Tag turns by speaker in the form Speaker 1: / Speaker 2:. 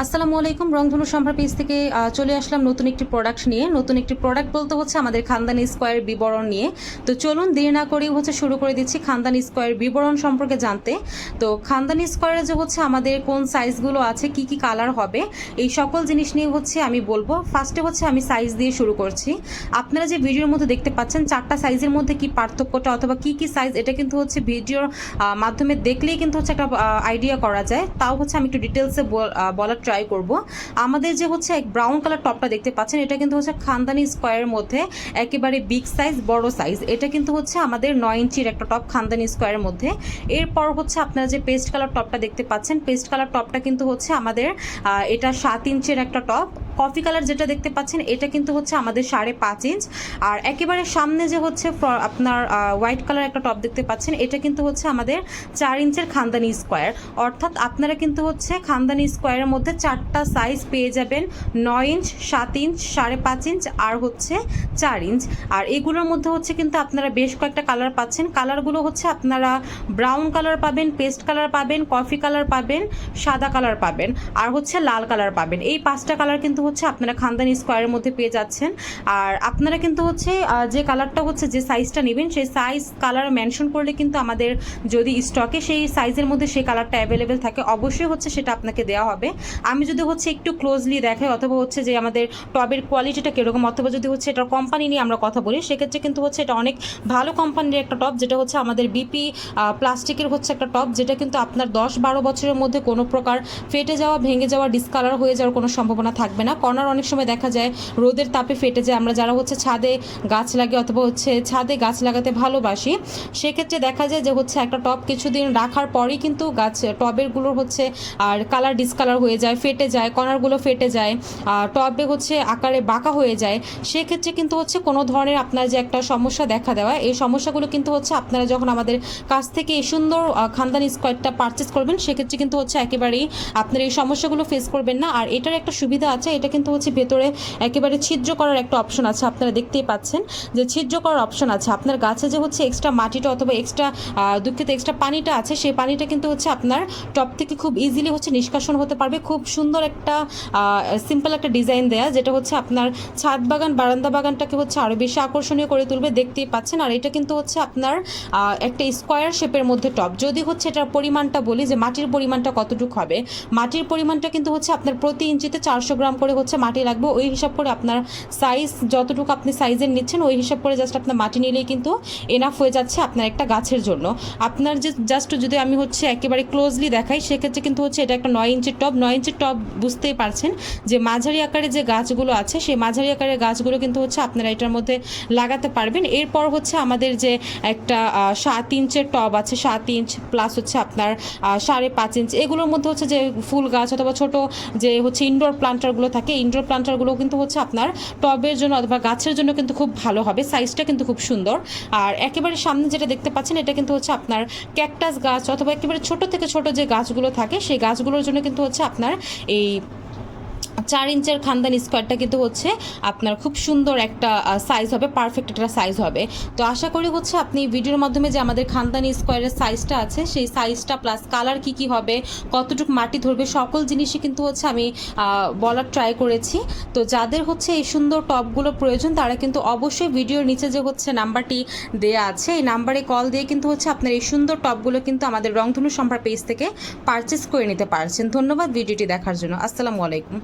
Speaker 1: আসসালামু আলাইকুম, রংধনু সম্ভার পেজ থেকে চলে আসলাম নতুন একটি প্রোডাক্ট নিয়ে। নতুন একটি প্রোডাক্ট বলতে হচ্ছে আমাদের খানদানি স্কোয়ার বিবরণ নিয়ে। তো চলুন দেরি না করেই হচ্ছে শুরু করে দিচ্ছি খানদানি স্কোয়ার বিবরণ সম্পর্কে জানতে। তো খানদানি স্কোয়ারে যে হচ্ছে আমাদের কোন সাইজগুলো আছে, কি কি কালার হবে, এই সকল জিনিস নিয়ে হচ্ছে আমি বলব। ফার্স্টে হচ্ছে আমি সাইজ দিয়ে শুরু করছি। আপনারা যে ভিডিওর মধ্যে দেখতে পাচ্ছেন, চারটা সাইজের মধ্যে কি পার্থক্যটা অথবা কি কি সাইজ এটা কিন্তু হচ্ছে ভিডিওর মাধ্যমে দেখলেই কিন্তু হচ্ছে একটা আইডিয়া করা যায়। তাও হচ্ছে আমি একটু ডিটেলসে বলার ট্রাই করব। আমাদের যে হচ্ছে এক ব্রাউন কালার টপটা দেখতে পাচ্ছেন, এটা কিন্তু হচ্ছে খানদানি স্কোয়ারের মধ্যে একেবারে বিগ সাইজ বড় সাইজ এটা কিন্তু হচ্ছে আমাদের নয় ইঞ্চির একটা টপ খানদানি স্কোয়ারের মধ্যে। এরপর হচ্ছে আপনারা যে পেস্ট কালার টপটা দেখতে পাচ্ছেন পেস্ট কালার টপটা কিন্তু হচ্ছে আমাদের এটা সাত ইঞ্চের একটা টপ কফি কালার যেটা দেখতে পাচ্ছেন, এটা কিন্তু হচ্ছে আমাদের সাড়ে পাঁচ ইঞ্চ আর একেবারে সামনে যে হচ্ছে আপনার হোয়াইট কালার একটা টপ দেখতে পাচ্ছেন, এটা কিন্তু হচ্ছে আমাদের চার ইঞ্চের খানদানি স্কোয়ার অর্থাৎ আপনারা কিন্তু হচ্ছে খানদানি স্কোয়ারের মধ্যে চারটা সাইজ পেয়ে যাবেন, নয় ইঞ্চ সাত ইঞ্চ সাড়ে পাঁচ ইঞ্চ আর হচ্ছে চার ইঞ্চ আর এগুলোর মধ্যে হচ্ছে কিন্তু আপনারা বেশ কয়েকটা কালার পাচ্ছেন। কালারগুলো হচ্ছে আপনারা ব্রাউন কালার পাবেন পেস্ট কালার পাবেন কফি কালার পাবেন, সাদা কালার পাবেন, আর হচ্ছে লাল কালার পাবেন। এই পাঁচটা কালার কিন্তু হচ্ছে আপনারা খানদানি স্কোয়ারের মধ্যে পেয়ে যাচ্ছেন। আর আপনারা কিন্তু হচ্ছে যে কালারটা হচ্ছে, যে সাইজটা নেবেন, সেই সাইজ কালার মেনশন করলে কিন্তু আমাদের যদি স্টকে সেই সাইজের মধ্যে সেই কালারটা অ্যাভেলেবেল থাকে, অবশ্যই হচ্ছে সেটা আপনাকে দেওয়া হবে। আমি যদি হচ্ছে একটু ক্লোজলি দেখাই, অথবা হচ্ছে যে আমাদের টবের কোয়ালিটিটা কীরকম, অথবা যদি হচ্ছে এটার কোম্পানি নিয়ে আমরা কথা বলি, সেক্ষেত্রে কিন্তু হচ্ছে এটা অনেক ভালো কোম্পানির একটা টপ যেটা হচ্ছে আমাদের বিপি প্লাস্টিকের হচ্ছে একটা টপ যেটা কিন্তু আপনার দশ বারো বছরের মধ্যে কোনো প্রকার ফেটে যাওয়া, ভেঙে যাওয়া ডিসকালার হয়ে যাওয়ার কোনো সম্ভাবনা থাকবে না। কর্নার অনেক সময় দেখা যায় রোদের তাপে ফেটে যায়। আমরা যারা হচ্ছে ছাদে গাছ লাগে অথবা হচ্ছে ছাদে গাছ লাগাতে ভালোবাসি, সেক্ষেত্রে দেখা যায় যে হচ্ছে একটা টব কিছুদিন রাখার পরেই কিন্তু গাছ টবেরগুলোর হচ্ছে আর কালার ডিসকালার হয়ে যায়, ফেটে যায় কর্নারগুলো ফেটে যায়, আর টবে হচ্ছে আকারে বাঁকা হয়ে যায়। সেক্ষেত্রে কিন্তু হচ্ছে কোনো ধরনের আপনার যে একটা সমস্যা দেখা দেওয়া, এই সমস্যাগুলো কিন্তু হচ্ছে আপনারা যখন আমাদের কাছ থেকে এই সুন্দর খানদানি স্কোয়ারটা পারচেস করবেন, সেক্ষেত্রে কিন্তু হচ্ছে একেবারেই আপনার এই সমস্যাগুলো ফেস করবেন না। আর এটার একটা সুবিধা আছে এটা কিন্তু হচ্ছে ভেতরে একেবারে ছিদ্র করার একটা অপশন আছে, আপনারা দেখতেই পাচ্ছেন। যে ছিদ্র করার অপশন আছে, আপনার গাছে যে হচ্ছে এক্সট্রা মাটিটা অথবা এক্সট্রা দুঃখিত এক্সট্রা পানিটা আছে, সেই পানিটা কিন্তু হচ্ছে আপনার টপ থেকে খুব ইজিলি হচ্ছে নিষ্কাশন হতে পারবে। খুব সুন্দর একটা সিম্পল একটা ডিজাইন দেয়া, যেটা হচ্ছে আপনার ছাদ বাগান, বারান্দা বাগানটাকে হচ্ছে আরও বেশি আকর্ষণীয় করে তুলবে, দেখতেই পাচ্ছেন। আর এটা কিন্তু হচ্ছে আপনার একটা স্কোয়ার শেপের মধ্যে টপ যদি হচ্ছে এটার পরিমাণটা বলি যে মাটির পরিমাণটা কতটুকু হবে, মাটির পরিমাণটা কিন্তু হচ্ছে আপনার প্রতি ইঞ্চিতে চারশো গ্রাম করে হচ্ছে মাটি লাগবে ওই হিসাব করে আপনার সাইজ যতটুকু আপনি সাইজের নিচ্ছেন, ওই হিসাব করে জাস্ট আপনার মাটি নিলেই কিন্তু এনাফ হয়ে যাচ্ছে আপনার একটা গাছের জন্য। আপনার যে জাস্ট যদি আমি হচ্ছে একেবারে ক্লোজলি দেখাই, সেক্ষেত্রে কিন্তু হচ্ছে এটা একটা নয় ইঞ্চির টব। নয় ইঞ্চির টব বুঝতেই পারছেন যে মাঝারি আকারে যে গাছগুলো আছে, সেই মাঝারি আকারের গাছগুলো কিন্তু হচ্ছে আপনারা এটার মধ্যে লাগাতে পারবেন। এরপর হচ্ছে আমাদের যে একটা সাত ইঞ্চের টব আছে, সাত ইঞ্চ প্লাস হচ্ছে আপনার সাড়ে পাঁচ ইঞ্চ। এগুলোর মধ্যে হচ্ছে যে ফুল গাছ অথবা ছোট যে হচ্ছে ইনডোর প্লান্টারগুলো থাকে ইনডোর প্লান্টারগুলো কিন্তু হচ্ছে আপনার টবের জন্য অথবা গাছের জন্য কিন্তু খুব ভালো হবে। সাইজটা কিন্তু খুব সুন্দর। আর একেবারে সামনে যেটা দেখতে পাচ্ছেন, এটা কিন্তু হচ্ছে আপনার ক্যাকটাস গাছ অথবা একেবারে ছোট থেকে ছোট যে গাছগুলো থাকে, সেই গাছগুলোর জন্য কিন্তু হচ্ছে আপনার এই চার ইঞ্চের খানদানি স্কোয়ারটা কিন্তু হচ্ছে আপনার খুব সুন্দর একটা সাইজ হবে পারফেক্ট একটা সাইজ হবে। তো আশা করি হচ্ছে আপনি ভিডিওর মাধ্যমে যে আমাদের খানদানি স্কোয়ারের সাইজটা আছে, সেই সাইজটা প্লাস কালার কি কি হবে, কতটুকু মাটি ধরবে, সকল জিনিসই কিন্তু হচ্ছে আমি বলার ট্রাই করেছি। তো যাদের হচ্ছে এই সুন্দর টপগুলো প্রয়োজন, তারা কিন্তু অবশ্যই ভিডিওর নিচে যে হচ্ছে নাম্বারটি দেয়া আছে, এই নাম্বারে কল দিয়ে কিন্তু হচ্ছে আপনার এই সুন্দর টপগুলো কিন্তু আমাদের রংধনু সম্ভার পেজ থেকে পারচেস করে নিতে পারছেন। ধন্যবাদ ভিডিওটি দেখার জন্য। আসসালামু আলাইকুম।